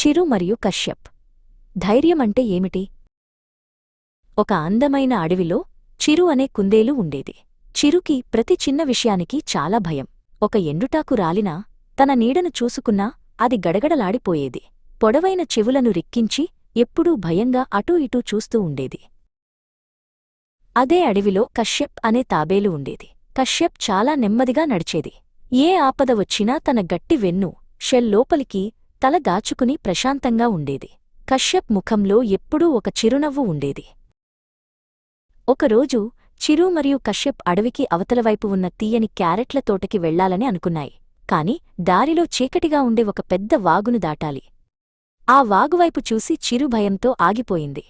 చిరు మరియు కశ్యప్. ధైర్యమంటే ఏమిటి? ఒక అందమైన అడవిలో చిరు అనే కుందేలు ఉండేది. చిరుకి ప్రతి చిన్న విషయానికి చాలా భయం. ఒక ఎండుటాకు రాలినా తన నీడను చూసుకున్నా అది గడగడలాడిపోయేది. పొడవైన చెవులను రిక్కించి ఎప్పుడూ భయంగా అటూ ఇటూ చూస్తూ ఉండేది. అదే అడవిలో కశ్యప్ అనే తాబేలు ఉండేది. కశ్యప్ చాలా నెమ్మదిగా నడిచేది. ఏ ఆపద వచ్చినా తన గట్టి వెన్ను షెల్ లోపలికి తల దాచుకుని ప్రశాంతంగా ఉండేది. కశ్యప్ ముఖంలో ఎప్పుడూ ఒక చిరునవ్వు ఉండేది. ఒకరోజు చిరు మరియు కశ్యప్ అడవికి అవతలవైపు ఉన్న తీయని క్యారెట్ల తోటకి వెళ్ళాలని అనుకున్నాయి. కాని దారిలో చీకటిగా ఉండే ఒక పెద్ద వాగును దాటాలి. ఆ వాగువైపు చూసి చిరు భయంతో ఆగిపోయింది.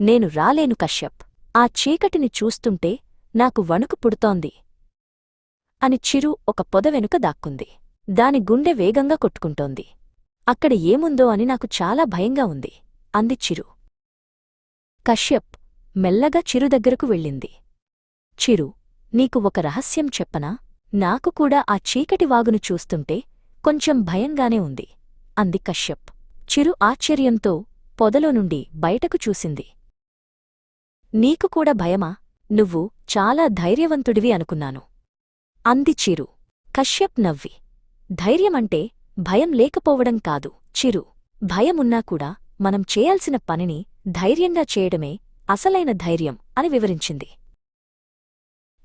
నేను రాలేను కశ్యప్. ఆ చీకటిని చూస్తుంటే నాకు వణుకు పుడుతోంది అని చిరు ఒక పొద వెనుక దాక్కుంది. దాని గుండె వేగంగా కొట్టుకుంటోంది. అక్కడ ఏముందో అని నాకు చాలా భయంగా ఉంది. అంది చిరు. కశ్యప్ మెల్లగా చిరు దగ్గరకు వెళ్ళింది. చిరు నీకు ఒక రహస్యం చెప్పనా? నాకు కూడా ఆ చీకటి వాగును చూస్తుంటే కొంచెం భయంగానే ఉంది. అంది కశ్యప్. చిరు ఆశ్చర్యంతో పొదలో నుండి బయటకు చూసింది. నీకు కూడా భయమా? నువ్వు చాలా ధైర్యవంతుడివి అనుకున్నాను. అంది చిరు. కశ్యప్ నవ్వి. ధైర్యమంటే భయం లేకపోవడం కాదు. చిరు భయమున్నా కూడా మనం చేయాల్సిన పనిని ధైర్యంగా చేయడమే అసలైన ధైర్యం అని వివరించింది.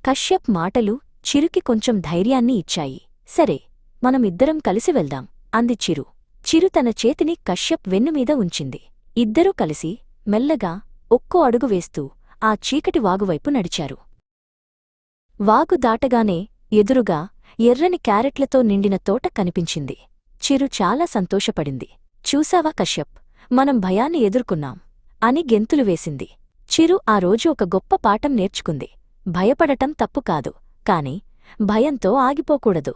కశ్యప్ మాటలు చిరుకి కొంచెం ధైర్యాన్ని ఇచ్చాయి. సరే మనమిద్దరం కలిసి వెళ్దాం అంది చిరు. చిరు తన చేతిని కశ్యప్ వెన్నుమీద ఉంచింది. ఇద్దరూ కలిసి మెల్లగా ఒక్కో అడుగు వేస్తూ ఆ చీకటి వాగువైపు నడిచారు. వాగు దాటగానే ఎదురుగా ఎర్రని క్యారెట్లతో నిండిన తోట కనిపించింది. చిరు చాలా సంతోషపడింది. చూసావా కశ్యప్? మనం భయాన్ని ఎదుర్కొన్నాం అని గెంతులు వేసింది. చిరు ఆ రోజు ఒక గొప్ప పాఠం నేర్చుకుంది. భయపడటం తప్పు కాదు కాని భయంతో ఆగిపోకూడదు.